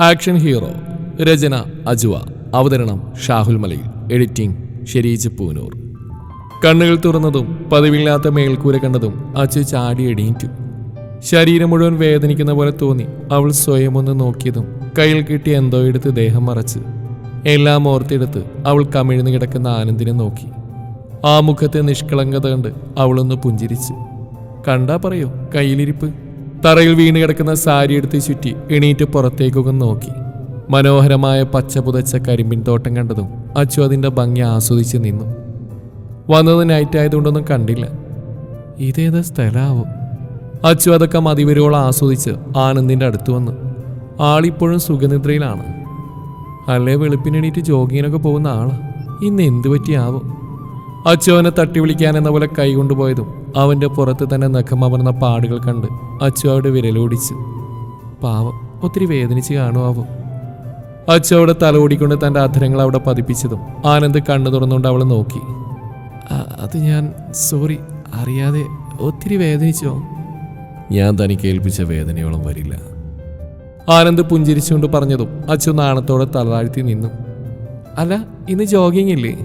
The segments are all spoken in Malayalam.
ആക്ഷൻ ഹീറോ രചന അജുവ. അവതരണം ഷാഹുൽ മലയിൽ. എഡിറ്റിംഗ് ഷെരീജ് പൂനൂർ. കണ്ണുകൾ തുറന്നതും പതിവില്ലാത്ത മേൽക്കൂര കണ്ടതും അച്ചു ചാടി എണീറ്റു. ശരീരം മുഴുവൻ വേദനിക്കുന്ന പോലെ തോന്നി അവൾ സ്വയം ഒന്ന് നോക്കിയതും കയ്യിൽ കിട്ടി എന്തോ എടുത്ത് ദേഹം മറച്ച് എല്ലാം ഓർത്തെടുത്ത് അവൾ കമിഴ്ന്നു കിടക്കുന്ന ആനന്ദിനെ നോക്കി. ആ മുഖത്തെ നിഷ്കളങ്കത കണ്ട് അവളൊന്ന് പുഞ്ചിരിച്ച്. കണ്ടാ പറയോ കയ്യിലിരിപ്പ്? തറയിൽ വീണ് കിടക്കുന്ന സാരി എടുത്ത് ചുറ്റി എണീറ്റ് പുറത്തേക്കൊക്കെ നോക്കി. മനോഹരമായ പച്ച പുതച്ച കരിമ്പിൻ തോട്ടം കണ്ടതും അച്ചു അതിന്റെ ഭംഗി ആസ്വദിച്ച് നിന്നു. വന്നത് നൈറ്റ് ആയതുകൊണ്ടൊന്നും കണ്ടില്ല. ഇതേത് സ്ഥലാവോ? അച്ചു അതൊക്കെ മതിവരോളം ആസ്വദിച്ച് ആനന്ദിന്റെ അടുത്ത് വന്നു. ആളിപ്പോഴും സുഖനിദ്രയിലാണ്. അല്ലേ വെളുപ്പിനെണീറ്റ് ജോഗിങ്ങിനൊക്കെ പോകുന്ന ആളാ? ഇന്ന് എന്തു പറ്റിയാവും? അച്ചു അവനെ തട്ടി വിളിക്കാൻ എന്ന പോലെ കൈ കൊണ്ടുപോയതും അവന്റെ പുറത്ത് തന്നെ നഖമർന്ന പാടുകൾ കണ്ട് അച്ചു അവിടെ വിരലോടിച്ചു. പാവം ഒത്തിരി വേദനിച്ച് കാണുമാവും അച്ചു അവിടെ തലോടിക്കൊണ്ട് തന്റെ അധരങ്ങൾ അവിടെ പതിപ്പിച്ചതും ആനന്ദ് കണ്ണു തുറന്നുകൊണ്ട് അവൾ നോക്കി. അത് ഞാൻ സോറി അറിയാതെ ഒത്തിരി വേദനിച്ചോ? ഞാൻ തനിക്ക് ഏൽപ്പിച്ച വേദനയോളം വരില്ല. ആനന്ദ് പുഞ്ചിരിച്ചുകൊണ്ട് പറഞ്ഞതും അച്ചു നാണത്തോടെ തലതാഴ്ത്തി നിന്നു. അല്ല ഇന്ന് ജോഗിങ് ഇല്ലേ?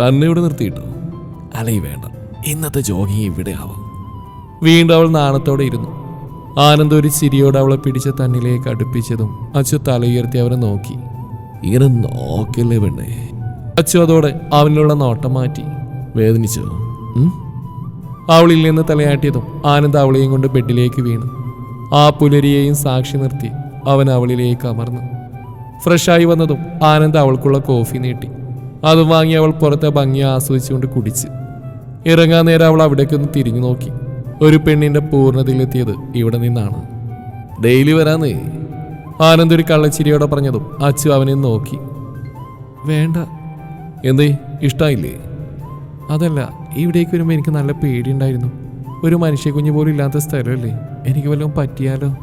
തന്നെ ഇവിടെ നിർത്തിയിട്ടോ? അല്ലേ വേണ്ട. ഇന്നത്തെ ജോഗിങ് ഇവിടെ ആവാം. വീണ്ടും അവൾ നാണത്തോടെ ഇരുന്നു. ആനന്ദ് ഒരു ചിരിയോടെ അവളെ പിടിച്ച തന്നിലേക്ക് അടുപ്പിച്ചതും അച്ചു തലയുയർത്തി അവനെ നോക്കി. ഇങ്ങനെ നോക്കല്ലേ പെണ്ണേ? അച്ചു അതോടെ അവനിലുള്ള നോട്ടം മാറ്റി. വേദനിച്ചു? അവളിൽ നിന്ന് തലയാട്ടിയതും ആനന്ദ് അവളെയും കൊണ്ട് ബെഡിലേക്ക് വീണു. ആ പുലരിയെയും സാക്ഷി നിർത്തി അവൻ അവളിലേക്ക് അമർന്നു. ഫ്രഷായി വന്നതും ആനന്ദ് അവൾക്കുള്ള കോഫി നീട്ടി. അതും വാങ്ങി അവൾ പുറത്തെ ഭംഗി ആസ്വദിച്ചുകൊണ്ട് കുടിച്ച്. ഇറങ്ങാൻ നേരം അവൾ അവിടേക്കൊന്ന് തിരിഞ്ഞു നോക്കി. ഒരു പെണ്ണിന്റെ പൂർണതയിലെത്തിയത് ഇവിടെ നിന്നാണ്. ഡെയിലി വരാന്നേ ആനന്ദ് ഒരു കള്ളച്ചിരിയോടെ പറഞ്ഞതും അച്ചു അവനെ നോക്കി. വേണ്ട. എന്തേ ഇഷ്ടായില്ലേ? അതല്ല ഇവിടേക്ക് വരുമ്പോൾ എനിക്ക് നല്ല പേടിയുണ്ടായിരുന്നു. ഒരു മനുഷ്യ കുഞ്ഞു പോലും ഇല്ലാത്ത സ്ഥലമല്ലേ എനിക്ക് വല്ലതും പറ്റിയാലോ?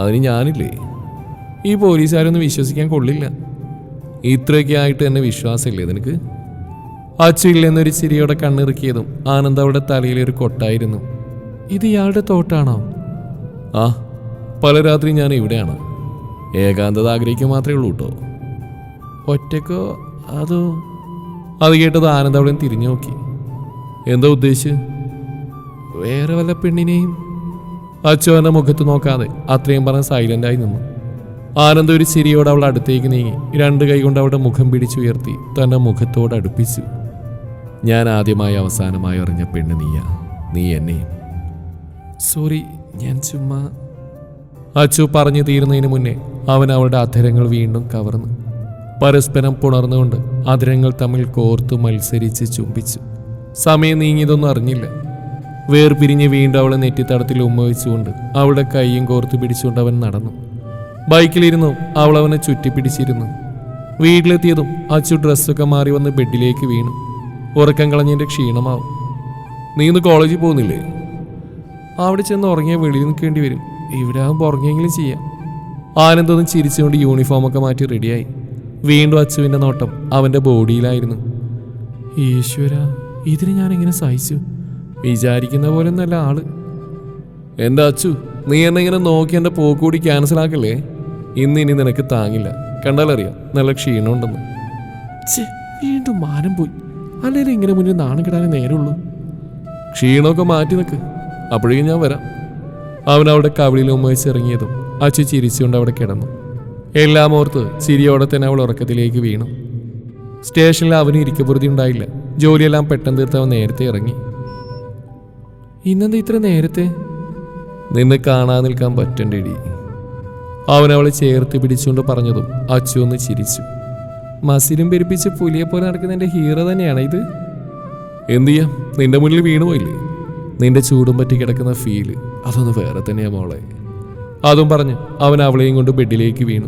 അതിന് ഞാനില്ലേ. ഈ പോലീസുകാരൊന്നും വിശ്വസിക്കാൻ കൊള്ളില്ല. ഇത്രയൊക്കെ ആയിട്ട് എന്നെ വിശ്വാസമില്ലേ നിനക്ക്? അച്ചില്ലെന്നൊരു ചിരിയോടെ കണ്ണിറുക്കിയതും ആനന്ദ് അവിടെ ഒരു കൊട്ടായിരുന്നു. ഇത് ഇയാളുടെ തോട്ടാണോ? ആ പല രാത്രി ഞാൻ ഇവിടെയാണ്. ഏകാന്തത ആഗ്രഹിക്കുക മാത്രമേ ഉള്ളൂ കേട്ടോ. ഒറ്റക്കോ? അതോ? അത് കേട്ടത് ആനന്ദ് അവിടെ തിരിഞ്ഞു നോക്കി. എന്താ ഉദ്ദേശിച്ച് വേറെ വല്ല പെണ്ണിനെയും? അച്ചു അവന്റെ മുഖത്ത് നോക്കാതെ അത്രയും പറഞ്ഞ് സൈലന്റായി നിന്നു. ആനന്ദ് ഒരു ചിരിയോടെ അവൾ അടുത്തേക്ക് നീങ്ങി. രണ്ട് കൈ കൊണ്ട് അവളുടെ മുഖം പിടിച്ചുയർത്തി തന്റെ മുഖത്തോട് അടുപ്പിച്ചു. ഞാൻ ആദ്യമായി അവസാനമായി അറിഞ്ഞ പെണ്ണ് നീയാ. നീ എന്നെയും സോറി ഞാൻ ചുമ്മാ. അച്ചു പറഞ്ഞു തീരുന്നതിന് മുന്നേ അവൻ അവളുടെ അധരങ്ങൾ വീണ്ടും കവർന്നു. പരസ്പരം പുണർന്നുകൊണ്ട് അധരങ്ങൾ തമ്മിൽ കോർത്തു മത്സരിച്ച് ചുംബിച്ചു. സമയം നീങ്ങിയതൊന്നും അറിഞ്ഞില്ല. വേർപിരിഞ്ഞ് വീണ്ടും അവളെ നെറ്റിത്തടത്തിൽ ഉമ്മ വെച്ചുകൊണ്ട് അവളുടെ കൈയും കോർത്തു പിടിച്ചുകൊണ്ട് അവൻ നടന്നു. ബൈക്കിലിരുന്നു അവൾ അവനെ ചുറ്റിപ്പിടിച്ചിരുന്നു. വീട്ടിലെത്തിയതും അച്ചു ഡ്രസ്സൊക്കെ മാറി വന്ന് ബെഡിലേക്ക് വീണു. ഉറക്കം കളഞ്ഞതിന്റെ ക്ഷീണമാവും. നീ ഇന്ന് കോളേജിൽ പോകുന്നില്ലേ? അവിടെ ചെന്ന് ഉറങ്ങിയാൽ വെളിയിൽ നിൽക്കേണ്ടി വരും. ഇവിടെ ആകുമ്പോൾ ഉറങ്ങിയെങ്കിലും ചെയ്യാം. ആനന്ദൊന്നും ചിരിച്ചുകൊണ്ട് യൂണിഫോമൊക്കെ മാറ്റി റെഡിയായി വീണ്ടും അച്ചുവിന്റെ നോട്ടം അവന്റെ ബോഡിയിലായിരുന്നു. ഈശ്വര ഇതിന് ഞാൻ എങ്ങനെ സഹിച്ചു? വിചാരിക്കുന്ന പോലെ ഒന്നല്ല ആൾ. എന്റെ അച്ചു നീ എന്നെ ഇങ്ങനെ നോക്കി എന്റെ പോക്കൂടി ക്യാൻസൽ ആക്കല്ലേ? ഇന്ന് ഇനി നിനക്ക് താങ്ങില്ല. കണ്ടാലറിയാം നല്ല ക്ഷീണമുണ്ടെന്ന്. വീണ്ടും മാനം പോയി. അല്ലെങ്കിൽ ഇങ്ങനെ മുന്നിൽ നാണം കിടാനേ നേരമുള്ളൂ. ക്ഷീണമൊക്കെ മാറ്റി നിൽക്ക് അപ്പോഴേക്കും ഞാൻ വരാം. അവൻ അവിടെ കവിളിൽ ഉമ്മയിച്ച് ഇറങ്ങിയതും അച്ചു ചിരിച്ചുകൊണ്ട് അവിടെ കിടന്നു. എല്ലാം ഓർത്ത് ചിരിയോടെ തന്നെ അവൾ ഉറക്കത്തിലേക്ക് വീണു. സ്റ്റേഷനിൽ അവന് ഇരിക്കപ്പുറതി ഉണ്ടായില്ല. ജോലിയെല്ലാം പെട്ടെന്ന് തീർത്ത് അവൻ നേരത്തെ ഇറങ്ങി. ഇന്നെന്താ ഇത്ര നേരത്തെ? നിന്ന് കാണാൻ നിൽക്കാൻ പറ്റണ്ടേടി. അവൻ അവളെ ചേർത്ത് പിടിച്ചുകൊണ്ട് പറഞ്ഞതും അച്ചു ഒന്ന് ചിരിച്ചു. മസിലും പെരുപ്പിച്ച് പുലിയെ പോലെ നടക്കുന്ന എന്റെ ഹീറോ തന്നെയാണ് ഇത്. എന്തു ചെയ്യാം? നിന്റെ മുന്നിൽ വീണുപോയില്ലേ നിന്റെ ചൂടും പറ്റി കിടക്കുന്ന ഫീൽ അതൊന്ന് വേറെ തന്നെയാ മോളെ. അതും പറഞ്ഞ് അവൻ അവളെയും കൊണ്ട് ബെഡിലേക്ക് വീണു.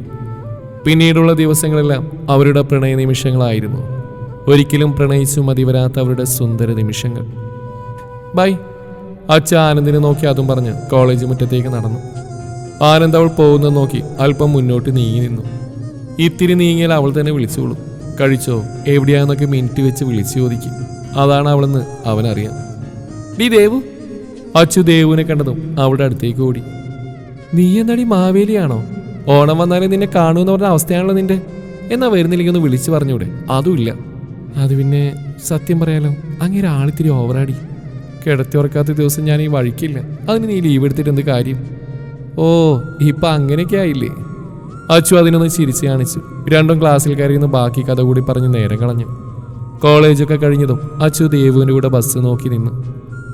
പിന്നീടുള്ള ദിവസങ്ങളെല്ലാം അവരുടെ പ്രണയ നിമിഷങ്ങളായിരുന്നു. ഒരിക്കലും പ്രണയിച്ചു മതി വരാത്ത അവരുടെ സുന്ദര നിമിഷങ്ങൾ. ബൈ. അച്ഛ ആനന്ദിനെ നോക്കി അതും പറഞ്ഞ് കോളേജ് മുറ്റത്തേക്ക് നടന്നു. ആനന്ദ് അവൾ പോകുന്നത് നോക്കി അല്പം മുന്നോട്ട് നീങ്ങി നിന്നു. ഇത്തിരി നീങ്ങിയാൽ അവൾ തന്നെ വിളിച്ചോളും. കഴിച്ചോ? എവിടെയാന്നൊക്കെ മിനിറ്റ് വെച്ച് വിളിച്ചു ചോദിക്കും. അതാണ് അവളെന്ന് അവനറിയാം. ഡി ദേവു. അച്ചു ദേവുവിനെ കണ്ടതും അവളുടെ അടുത്തേക്ക് ഓടി. നീ എന്നടി മാവേലിയാണോ? ഓണം വന്നാലേ നിന്നെ കാണുമെന്ന് പറഞ്ഞ അവസ്ഥയാണല്ലോ നിന്റെ. എന്നാ വരുന്നില്ലെങ്കിൽ ഒന്ന് വിളിച്ചു പറഞ്ഞൂടെ. അതുമില്ല. അത് പിന്നെ സത്യം പറയാലോ? അങ്ങനെ ആളിത്തിരി ഓവറാടി. കിടത്തി ഉറക്കാത്ത ദിവസം ഞാൻ ഈ വഴിക്കില്ല. അതിന് നീ ലീവ് എടുത്തിട്ട് എന്ത് കാര്യം? ഓ ഇപ്പൊ അങ്ങനെയൊക്കെ ആയില്ലേ? അച്ചു അതിനൊന്ന് ചിരിച്ചു കാണിച്ചു. രണ്ടും ക്ലാസ്സിൽ കയറിയുന്ന ബാക്കി കഥ കൂടി പറഞ്ഞ് നേരം കളഞ്ഞു. കോളേജൊക്കെ കഴിഞ്ഞതും അച്ചു ദേവുവിന്റെ കൂടെ ബസ് നോക്കി നിന്നു.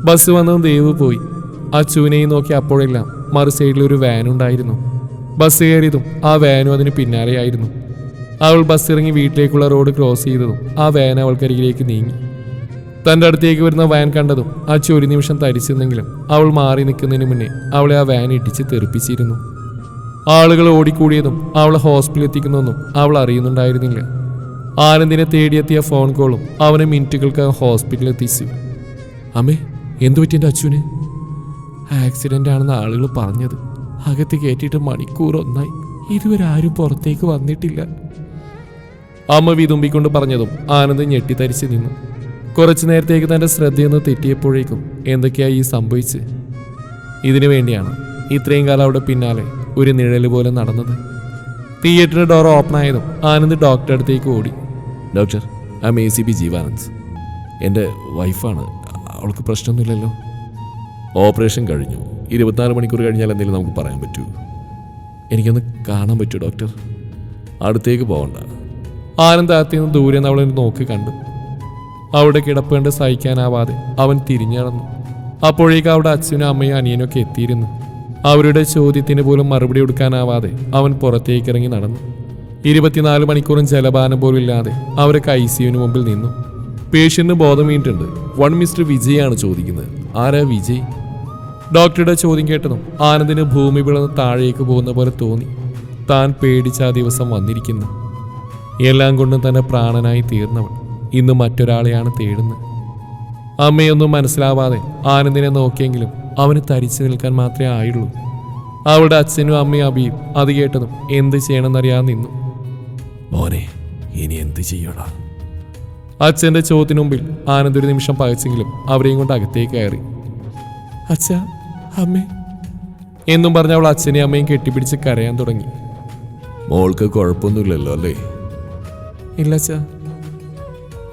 ബസ് വന്നതും ദേവു പോയി. അച്ചുവിനെയും നോക്കി അപ്പോഴെല്ലാം മറു സൈഡിൽ ഒരു വാൻ ഉണ്ടായിരുന്നു. ബസ് കയറിയതും ആ വാനും അതിന് പിന്നാലെയായിരുന്നു അവൾ ബസ് ഇറങ്ങി വീട്ടിലേക്കുള്ള റോഡ് ക്രോസ് ചെയ്തതും ആ വാൻ അവൾക്കരികിലേക്ക് നീങ്ങി. തന്റെ അടുത്തേക്ക് വരുന്ന വാൻ കണ്ടതും അച്ചു ഒരു നിമിഷം തരിച്ചെന്നെങ്കിലും അവൾ മാറി നിൽക്കുന്നതിന് മുന്നേ അവളെ ആ വാൻ ഇടിച്ച് തെറിപ്പിച്ചിരുന്നു. ആളുകൾ ഓടിക്കൂടിയതും അവളെ ഹോസ്പിറ്റലിൽ എത്തിക്കുന്നതൊന്നും അവൾ അറിയുന്നുണ്ടായിരുന്നില്ല. ആനന്ദിനെ തേടിയെത്തിയ ഫോൺ കോളും അവനെ മിനിറ്റുകൾക്ക് ഹോസ്പിറ്റലിൽ എത്തിച്ചു. അമ്മേ എന്തു പറ്റി എന്റെ അച്ഛന്? ആക്സിഡന്റ് ആണെന്ന് ആളുകൾ പറഞ്ഞത്. അകത്ത് കയറ്റിയിട്ട് മണിക്കൂർ ഒന്നായി. ഇതുവരെ ആരും പുറത്തേക്ക് വന്നിട്ടില്ല. അമ്മ വിതുമ്പിക്കൊണ്ട് പറഞ്ഞതും ആനന്ദ് ഞെട്ടിത്തരിച്ച് നിന്നു. കുറച്ചു നേരത്തേക്ക് തന്റെ ശ്രദ്ധയൊന്ന് തെറ്റിയപ്പോഴേക്കും എന്തൊക്കെയായി ഈ സംഭവിച്ച് ഇതിനു വേണ്ടിയാണ് ഇത്രയും കാലം അവിടെ പിന്നാലെ ഒരു നിഴൽ പോലെ നടന്നത്. തിയേറ്ററിന്റെ ഡോർ ഓപ്പൺ ആയതും ആനന്ദ് ഡോക്ടറെ അടുത്തേക്ക് ഓടി. Doctor I M C B Jeevanand. എന്റെ വൈഫാണ്. അവൾക്ക് പ്രശ്നമൊന്നുമില്ലല്ലോ. ഓപ്പറേഷൻ കഴിഞ്ഞു. ഇരുപത്തിനാല് മണിക്കൂർ കഴിഞ്ഞാൽ എന്തെങ്കിലും നമുക്ക് പറയാൻ പറ്റൂ. എനിക്കൊന്ന് കാണാൻ പറ്റൂ ഡോക്ടർ. അടുത്തേക്ക് പോകണ്ട. ആനന്ദ് അകത്തു നിന്ന് ദൂരെ നിന്ന് അവളെ നോക്കി കണ്ടു. അവിടെ കിടപ്പേണ്ട സഹിക്കാനാവാതെ അവൻ തിരിഞ്ഞു നടന്നു. അപ്പോഴേക്കും അവിടെ അച്ഛനും അമ്മയും അനിയനും ഒക്കെ എത്തിയിരുന്നു. അവരുടെ ചോദ്യത്തിന് പോലും മറുപടി കൊടുക്കാനാവാതെ അവൻ പുറത്തേക്ക് ഇറങ്ങി നടന്നു. ഇരുപത്തിനാല് മണിക്കൂറും ജലപാനം പോലും ഇല്ലാതെ അവരൊക്കെ ഐ സിയുവിന് മുമ്പിൽ നിന്നു. പേഷ്യന്റിന് ബോധം വീണിട്ടുണ്ട്. വൺ മിസ്റ്റർ വിജയാണ് ചോദിക്കുന്നത്. ആരാ വിജയ്? ഡോക്ടറുടെ ചോദ്യം കേട്ടതും ആനന്ദിന് ഭൂമി പിളർന്ന് താഴേക്ക് പോകുന്ന പോലെ തോന്നി. താൻ പേടിച്ച ആ ദിവസം വന്നിരിക്കുന്നു. എല്ലാം കൊണ്ടും തന്നെ പ്രാണനായി തീർന്നവൾ. ഇന്ന് മറ്റൊരാളെയാണ് തേടുന്നത്. അമ്മയൊന്നും മനസ്സിലാവാതെ ആനന്ദിനെ നോക്കിയെങ്കിലും അവന് തരിച്ചു നിൽക്കാൻ മാത്രമേ ആയുള്ളൂ. അവളുടെ അച്ഛനും അമ്മയും അബിയും അത് കേട്ടതും എന്ത് ചെയ്യണമെന്നറിയാതെ നിന്നു. മോനെ ഇനി എന്ത് ചെയ്യണ? അച്ഛന്റെ ചോദ്യത്തിന് മുമ്പിൽ ആനന്ദ് ഒരു നിമിഷം പകച്ചെങ്കിലും അവരെയും കൊണ്ട് അകത്തേക്ക് കയറി. അച്ഛ അമ്മേ എന്നും പറഞ്ഞ അവൾ അച്ഛനെയും അമ്മയും കെട്ടിപ്പിടിച്ച് കരയാൻ തുടങ്ങി. മോൾക്ക് കുഴപ്പമൊന്നുമില്ലല്ലോ അല്ലേ? ഇല്ല അച്ഛ.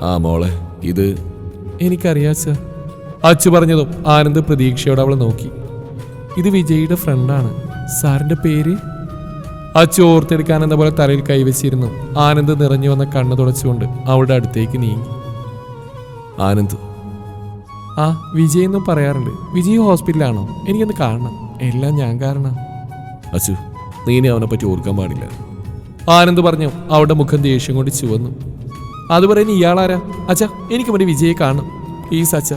ആ മോളെ ഇത് എനിക്കറിയാം അച്ഛാ. അച്ചു പറഞ്ഞതും ആനന്ദ് പ്രതീക്ഷയോടെ അവളെ നോക്കി. ഇത് വിജയുടെ ഫ്രണ്ടാണ്. സാറിന്റെ പേര്? അച്ചു ഓർത്തെടുക്കാൻ എന്ന പോലെ തലയിൽ കൈവച്ചിരുന്നു. ആനന്ദ് നിറഞ്ഞു വന്ന കണ്ണു തുടച്ചുകൊണ്ട് അവളുടെ അടുത്തേക്ക് നീങ്ങി. ആനന്ദ്. ആ വിജയ് എന്നും പറയാറുണ്ട്. വിജയ് ഹോസ്പിറ്റലാണോ? എനിക്കൊന്ന് കാണണം. എല്ലാം ഞാൻ കാരണം. അച്ചു നീ ഇനി അവനെ പറ്റി ഓർക്കാൻ പാടില്ല. ആനന്ദ് പറഞ്ഞു അവളുടെ മുഖം ദേഷ്യം കൊണ്ട് ചുവന്നു. അതുപോലെ ഇനി ഇയാളാരാ? അച്ഛാ എനിക്ക് വേണ്ടി വിജയെ കാണണം. പ്ലീസ് അച്ഛ.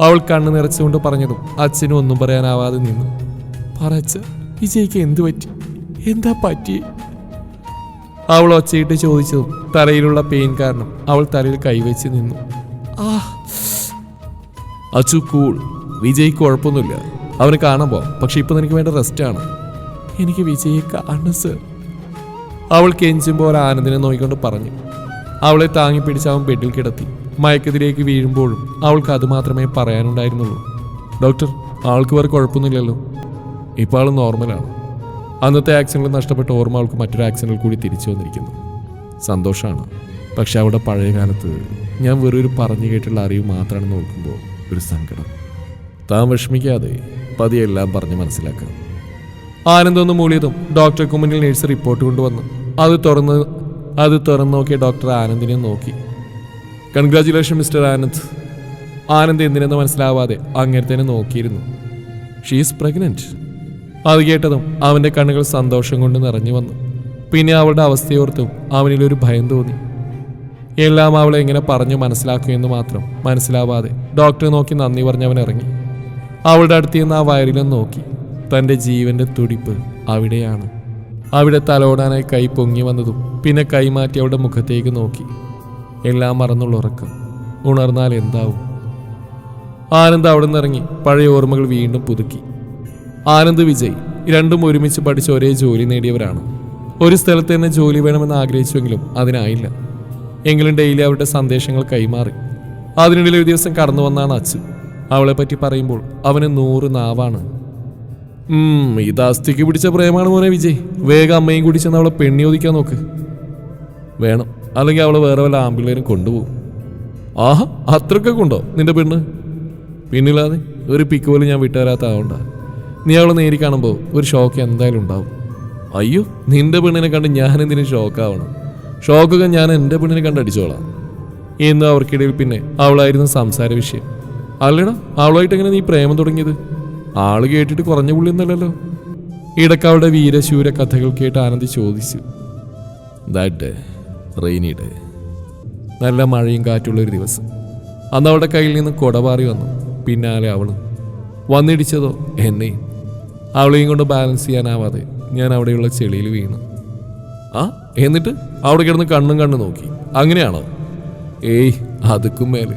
അവൾ കണ്ണു നിറച്ചുകൊണ്ട് പറഞ്ഞതും അച്ഛനും ഒന്നും പറയാനാവാതെ നിന്നു. പറച്ച വിജയ്ക്ക് എന്തു പറ്റി? എന്താ പറ്റി അവൾ ഒച്ചയിട്ട് ചോദിച്ചതും തലയിലുള്ള പെയിൻ കാരണം അവൾ തലയിൽ കൈവച്ച് നിന്നു. ആ അച്ചു കൂൾ. വിജയ്ക്ക് കുഴപ്പമൊന്നുമില്ല. അവന് കാണാൻ പോവാം. പക്ഷെ ഇപ്പൊ നിനക്ക് വേണ്ട റെസ്റ്റാണ് എനിക്ക് വിജയെ കാണണം സർ അവൾ കെഞ്ചും പോലെ ആനന്ദിനെ നോക്കിക്കൊണ്ട് പറഞ്ഞു. അവളെ താങ്ങി പിടിച്ച് അവൻ ബെഡിൽ കിടത്തി. മയക്കത്തിലേക്ക് വീഴുമ്പോഴും അവൾക്ക് അത് മാത്രമേ പറയാനുണ്ടായിരുന്നുള്ളൂ. ഡോക്ടർ ആൾക്ക് വേറെ കുഴപ്പമൊന്നുമില്ലല്ലോ. ഇപ്പോൾ ആൾ നോർമലാണ്. അന്നത്തെ ആക്സിഡന്റിൽ നഷ്ടപ്പെട്ട ഓർമ്മ അവൾക്ക് മറ്റൊരു ആക്സിഡന്റിൽ കൂടി തിരിച്ചു വന്നിരിക്കുന്നു. സന്തോഷമാണ് പക്ഷെ അവിടെ പഴയ കാലത്ത് ഞാൻ വെറൊരു പറഞ്ഞു കേട്ടുള്ള അറിവ് മാത്രമാണെന്ന് നോക്കുമ്പോൾ ഒരു സങ്കടം. താൻ വിഷമിക്കാതെ പതിയെല്ലാം പറഞ്ഞ് മനസ്സിലാക്കാം ആനന്ദൊന്ന് മൂളിയതും ഡോക്ടർക്ക് മുന്നിൽ നഴ്സ് റിപ്പോർട്ട് കൊണ്ടുവന്നു. അത് തുറന്ന് അത് തുറന്നു നോക്കിയ ഡോക്ടർ ആനന്ദിനെ നോക്കി. കൺഗ്രാചുലേഷൻ മിസ്റ്റർ ആനന്ദ് ആനന്ദ് എന്തിനെന്ന് മനസ്സിലാവാതെ അങ്ങനെ തന്നെ നോക്കിയിരുന്നു. ഷീസ് പ്രഗ്നന്റ് അത് കേട്ടതും അവന്റെ കണ്ണുകൾ സന്തോഷം കൊണ്ട് നിറഞ്ഞു വന്നു. പിന്നെ അവളുടെ അവസ്ഥയോർത്തും അവനിലൊരു ഭയം തോന്നി. എല്ലാം അവളെ എങ്ങനെ പറഞ്ഞു മനസ്സിലാക്കുമെന്ന് മാത്രം മനസ്സിലാവാതെ ഡോക്ടറെ നോക്കി നന്ദി പറഞ്ഞവൻ ഇറങ്ങി. അവളുടെ അടുത്ത് നിന്ന് ആ വയറിലും നോക്കി. തന്റെ ജീവന്റെ തുടിപ്പ് അവിടെയാണ്. അവിടെ തലോടാനായി കൈ പൊങ്ങി വന്നതും പിന്നെ കൈമാറ്റി അവളുടെ മുഖത്തേക്ക് നോക്കി. എല്ലാം മറന്നുള്ള ഉറക്കം ഉണർന്നാൽ എന്താവും? ആനന്ദ് അവിടെ നിന്നിറങ്ങി പഴയ ഓർമ്മകൾ വീണ്ടും പുതുക്കി. ആനന്ദ് വിജയ് രണ്ടും ഒരുമിച്ച് പഠിച്ച് ഒരേ ജോലി നേടിയവരാണ്. ഒരു സ്ഥലത്ത് തന്നെ ജോലി വേണമെന്ന് ആഗ്രഹിച്ചുവെങ്കിലും അതിനായില്ല. എങ്കിലും ഡെയിലി അവരുടെ സന്ദേശങ്ങൾ കൈമാറി. അതിനിടയിൽ ഒരു ദിവസം കടന്നു വന്നാണ് അച്ഛൻ. അവളെ പറ്റി പറയുമ്പോൾ അവന് നൂറ് നാവാണ്. ഇത് അസ്ഥിക്ക് പിടിച്ച പ്രേമാണ് മോനെ വിജയ്. വേഗം അമ്മയും കൂടി ചെന്ന് അവളെ പെണ്ണി ഒതിക്കാൻ നോക്ക്. വേണം. അല്ലെങ്കിൽ അവളെ വേറെ വല്ല ആമ്പിള്ളേരും കൊണ്ടുപോകും. ആഹാ അത്രക്കൊക്കെ ഉണ്ടോ നിന്റെ പെണ്ണ്? പിന്നില്ലാതെ ഒരു പിക്ക് പോലും ഞാൻ വിട്ടുവരാത്ത ആവണ്ട നീ അവളെ നേരി കാണുമ്പോൾ ഒരു ഷോക്ക് എന്തായാലും ഉണ്ടാവും. അയ്യോ നിന്റെ പെണ്ണിനെ കണ്ട് ഞാൻ എന്തിനും ഷോക്കാവണം ഷോക്കൊക്കെ ഞാൻ എന്റെ പെണ്ണിനെ കണ്ട് അടിച്ചോളാം. എന്നും അവർക്കിടയിൽ പിന്നെ അവളായിരുന്നു സംസാര വിഷയം. അല്ലടാ അവളായിട്ട് എങ്ങനെ നീ പ്രേമം തുടങ്ങിയത്? ആൾ കേട്ടിട്ട് കുറഞ്ഞ പുള്ളിയൊന്നല്ലല്ലോ ഇടയ്ക്ക് അവളുടെ വീരശൂര കഥകൾ കേട്ട് ആനന്ദി ചോദിച്ചു. ദാറ്റ് റെയിനി ഡേ നല്ല മഴയും കാറ്റുള്ളൊരു ദിവസം. അന്ന് അവളുടെ കയ്യിൽ നിന്ന് കൊടപാറി വന്നു. പിന്നാലെ അവളും. വന്നിടിച്ചതോ? എന്നെ അവളെയും കൊണ്ട് ബാലൻസ് ചെയ്യാനാവാതെ ഞാൻ അവിടെയുള്ള ചെളിയിൽ വീണു. ആ എന്നിട്ട്? അവിടെ കിടന്ന് കണ്ണും കണ്ണു നോക്കി. അങ്ങനെയാണോ? ഏയ് അതുക്കും മേലെ.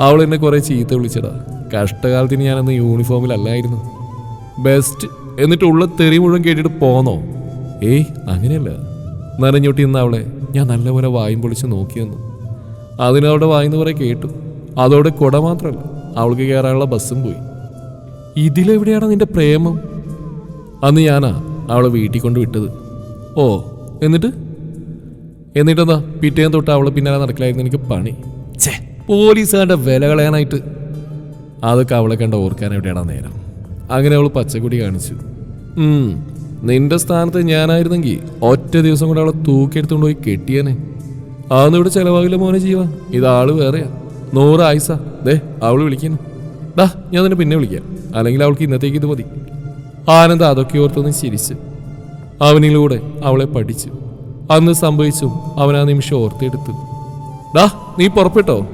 അവൾ എന്നെ കുറേ ചീത്ത വിളിച്ചടാ കഷ്ടകാലത്തിന് ഞാനന്ന് യൂണിഫോമിലല്ലായിരുന്നു ബെസ്റ്റ് എന്നിട്ട് ഉള്ള തെറി മുഴുവൻ കേട്ടിട്ട് പോന്നോ? ഏയ് അങ്ങനെയല്ല. നനഞ്ഞൊട്ടി നിന്ന അവളെ ഞാൻ നല്ലപോലെ വായും പൊളിച്ച് നോക്കിയെന്നു അതിനവളുടെ വായിന്ന് കുറെ കേട്ടു. അതോടെ കുട മാത്രമല്ല അവൾക്ക് കയറാനുള്ള ബസ്സും പോയി. ഇതിലെവിടെയാണ് നിന്റെ പ്രേമം? അന്ന് ഞാനാ അവളെ വീട്ടിൽ കൊണ്ട് വിട്ടത്. ഓ എന്നിട്ട്? എന്നിട്ടെന്താ? പിറ്റേന്ന് തൊട്ട് അവളെ പിന്നാലെ നടക്കലായിരുന്നു എനിക്ക് പണി. ചേ പോലീസുകാരുടെ വില കളയാനായിട്ട്. അതൊക്കെ അവളെ കണ്ട ഓർക്കാൻ എവിടെയാണ് നേരം? അങ്ങനെ അവൾ പച്ചക്കുടി കാണിച്ചു. നിന്റെ സ്ഥാനത്ത് ഞാനായിരുന്നെങ്കിൽ ഒറ്റ ദിവസം കൊണ്ട് അവളെ തൂക്കിയെടുത്തുകൊണ്ട് പോയി കെട്ടിയേനെ. അതൊന്നും ഇവിടെ ചെലവാകില്ല മോനെ ജീവ. ഇതാൾ വേറെയാ. നൂറ് ആയിസ. ദേ അവൾ വിളിക്കുന്നു. ദാ ഞാൻ നിന്നെ പിന്നെ വിളിക്കാം. അല്ലെങ്കിൽ അവൾക്ക് ഇന്നത്തേക്ക് ഇത് മതി. ആനന്ദ് അതൊക്കെ ഓർത്തൊന്ന് ചിരിച്ച്. അവനിലൂടെ അവളെ പഠിച്ചു. അന്ന് സംഭവിച്ചു അവൻ ആ നിമിഷം ഓർത്തെടുത്തു. ദാ നീ പുറപ്പെട്ടോ?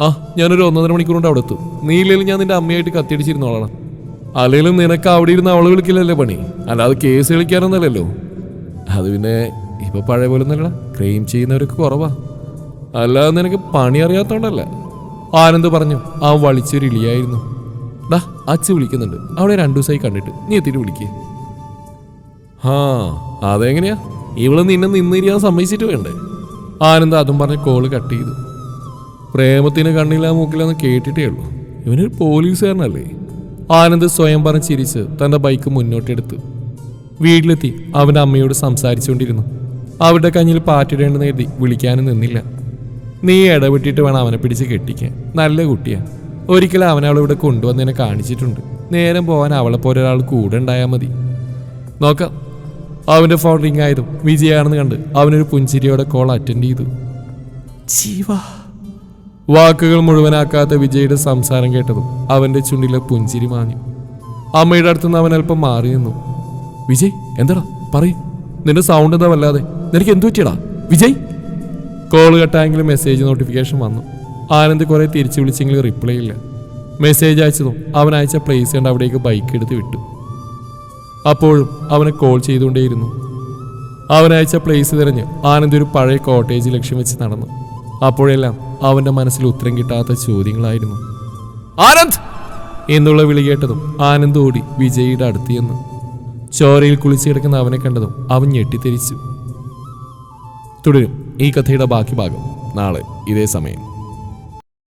ആ ഞാനൊരു ഒന്നര മണിക്കൂർ കൊണ്ട് അവിടെ എത്തും നീ ഇല്ലെങ്കിൽ ഞാൻ നിന്റെ അമ്മയായിട്ട് കത്തിയടിച്ചിരുന്നോളാം. അല്ലെങ്കിലും നിനക്ക് അവിടെ ഇരുന്ന് അവളെ വിളിക്കില്ലല്ലേ പണി. അല്ലാതെ കേസ് കളിക്കാനൊന്നല്ലല്ലോ അത് പിന്നെ ഇപ്പൊ പഴയ പോലെ ഒന്നല്ല ക്ലെയിം ചെയ്യുന്നവരൊക്കെ കുറവാ. അല്ലാതെ നിനക്ക് പണി അറിയാത്തോണ്ടല്ല. ആനന്ദ് പറഞ്ഞു ആ വളിച്ചൊരു ഇളിയായിരുന്നു. ഡാ അച്ഛ വിളിക്കുന്നുണ്ട്. അവിടെ രണ്ടു ദിവസമായി കണ്ടിട്ട്. നീ എത്തിയിട്ട് വിളിക്കേ. ആ അതെങ്ങനെയാ? ഇവൾ നിന്നെ നിന്നിരിക്കാൻ സമ്മതിച്ചിട്ട് വേണ്ടേ ആനന്ദ് അതും പറഞ്ഞ് കോൾ കട്ട് ചെയ്തു. പ്രേമത്തിന് കണ്ണില്ല മൂക്കില്ലാന്ന് കേട്ടിട്ടേ ഉള്ളൂ. ഇവനൊരു പോലീസുകാരനല്ലേ? ആനന്ദ് സ്വയം പറഞ്ഞ് ചിരിച്ച് തന്റെ ബൈക്ക് മുന്നോട്ടെടുത്തു. വീട്ടിലെത്തി അവന്റെ അമ്മയോട് സംസാരിച്ചുകൊണ്ടിരുന്നു. അവരുടെ കഞ്ഞിൽ പാറ്റിടേണ്ടെന്ന് എഴുതി വിളിക്കാനും നിന്നില്ല. നീ ഇടപെട്ടിട്ട് വേണം അവനെ പിടിച്ച് കെട്ടിക്കാൻ. നല്ല കുട്ടിയാ. ഒരിക്കലും അവനെ അവളിവിടെ കൊണ്ടുവന്നതിനെ കാണിച്ചിട്ടുണ്ട്. നേരം പോകാൻ അവളെ പോലെ ഒരാൾ കൂടെ ഉണ്ടായാൽ മതി. നോക്കാം. അവന്റെ ഫോൺ റിംഗ് ആയതും വിജയാണെന്ന് കണ്ട് അവനൊരു പുഞ്ചിരിയോടെ കോൾ അറ്റൻഡ് ചെയ്തു. ജീവാ. വാക്കുകൾ മുഴുവനാക്കാത്ത വിജയുടെ സംസാരം കേട്ടതും അവന്റെ ചുണ്ടിലെ പുഞ്ചിരി മാഞ്ഞു. അമ്മയുടെ അടുത്തുനിന്ന് അവൻ അല്പം മാറി നിന്നു. വിജയ് എന്താടാ? പറയും. നിന്റെ സൗണ്ട് എന്താ വല്ലാതെ? നിനക്ക് എന്തു പറ്റിയടാ? വിജയ്? കോൾ കട്ടായെങ്കിലും മെസ്സേജ് നോട്ടിഫിക്കേഷൻ വന്നു. ആനന്ദ് കുറെ തിരിച്ചു വിളിച്ചെങ്കിലും റിപ്ലൈ ഇല്ല. മെസ്സേജ് അയച്ചതും അവൻ അയച്ച പ്ലേസ് കണ്ട് അവിടേക്ക് ബൈക്ക് എടുത്ത് വിട്ടു. അപ്പോഴും അവനെ കോൾ ചെയ്തുകൊണ്ടേയിരുന്നു. അവനയച്ച പ്ലേസ് തിരഞ്ഞ് ആനന്ദ് ഒരു പഴയ കോട്ടേജ് ലക്ഷ്യം വെച്ച് നടന്നു. അപ്പോഴെല്ലാം അവന്റെ മനസ്സിൽ ഉത്തരം കിട്ടാത്ത ചോദ്യങ്ങളായിരുന്നു. ആനന്ദ്! എന്നുള്ള വിളി കേട്ടതും ആനന്ദ് ഓടി വിജയിയുടെ അടുത്ത് ചെന്നു. ചോരയിൽ കുളിച്ചു കിടക്കുന്ന അവനെ കണ്ടതും അവൻ ഞെട്ടിത്തെരിച്ചു. തുടരും ഈ കഥയുടെ ബാക്കി ഭാഗം നാളെ ഇതേ സമയം.